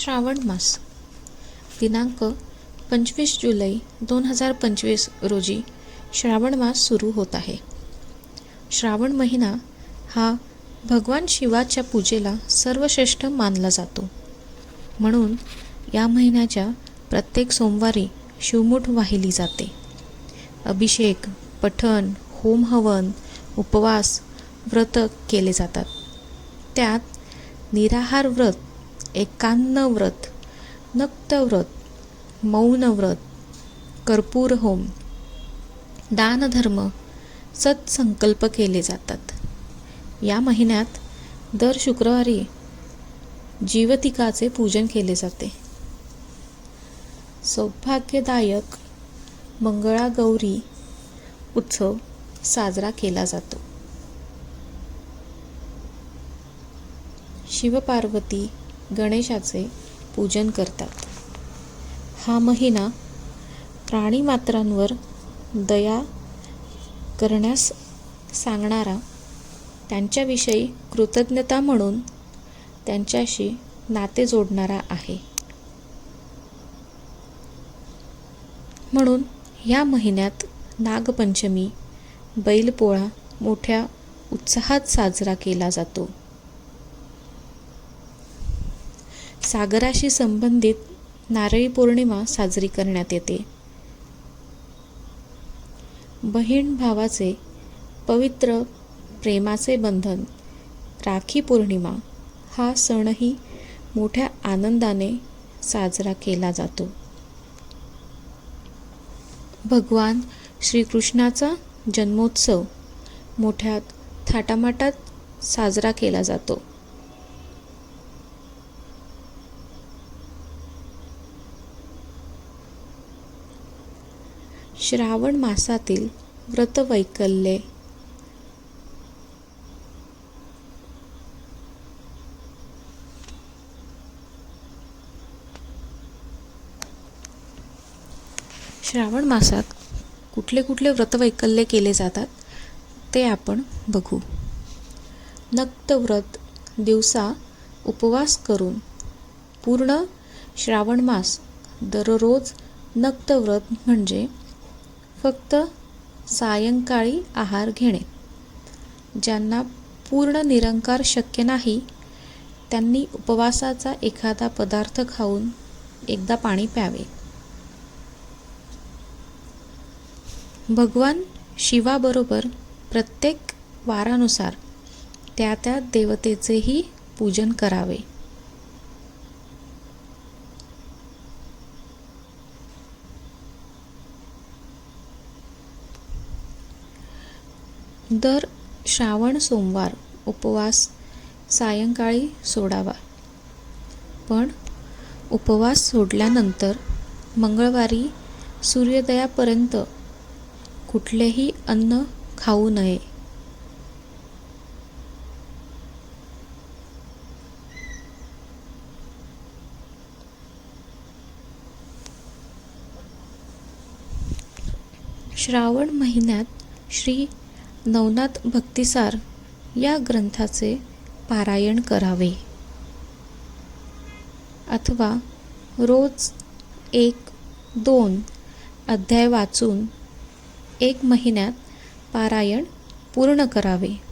श्रावण मास दिनांक पंचवीस जुलै दोन हजार पंचवीस रोजी श्रावण मास सुरू होत आहे. श्रावण महिना हा भगवान शिवाच्या पूजेला सर्वश्रेष्ठ मानला जातो. म्हणून या महिन्याच्या प्रत्येक सोमवारी शिवमुठ वाहिली जाते. अभिषेक पठण होम हवन उपवास व्रत केले जातात. त्यात निराहार व्रत एकान्न व्रत नक्त व्रत मौन व्रत कर्पूर होम दानधर्म सत्संकल्प केले जातात. या महिन्यात दर शुक्रवारी जीवतिकाचे पूजन केले जाते. सौभाग्यदायक मंगळागौरी उत्सव साजरा केला जातो. शिवपार्वती गणेशाचे पूजन करतात. हा महिना प्राणीमात्रांवर दया करण्यास सांगणारा त्यांच्याविषयी कृतज्ञता म्हणून त्यांच्याशी नाते जोडणारा आहे. म्हणून या महिन्यात नागपंचमी बैलपोळा मोठ्या उत्साहात साजरा केला जातो. सागराशी संबंधित नारळी पौर्णिमा साजरी करण्यात येते. बहीण भावाचे पवित्र प्रेमाचे बंधन राखी पौर्णिमा हा सणही मोठ्या आनंदाने साजरा केला जातो. भगवान श्रीकृष्णाचा जन्मोत्सव मोठ्या थाटामाटात साजरा केला जातो. श्रावण मासातील व्रतवैकल्ये. श्रावण मासात कुठले कुठले व्रतवैकल्ये केले जातात ते आपण बघू. नक्तव्रत दिवसा उपवास करून पूर्ण श्रावण मास दररोज नक्तव्रत म्हणजे फक्त सायंकाळी आहार घेणे. ज्यांना पूर्ण निरंकार शक्य नाही त्यांनी उपवासाचा एखादा पदार्थ खाऊन एकदा पाणी प्यावे. भगवान शिवाबरोबर प्रत्येक वारानुसार त्या त्या देवतेचेही पूजन करावे. दर श्रावण सोमवार उपवास सायंकाळी सोडावा. पण उपवास सोडल्यानंतर मंगळवारी सूर्योदयापर्यंत कुठलेही अन्न खाऊ नये. श्रावण महिन्यात श्री नवनाथ भक्तिसार या ग्रंथाचे पारायण करावे. अथवा रोज एक दोन अध्याय वाचून एक महिन्यात पारायण पूर्ण करावे.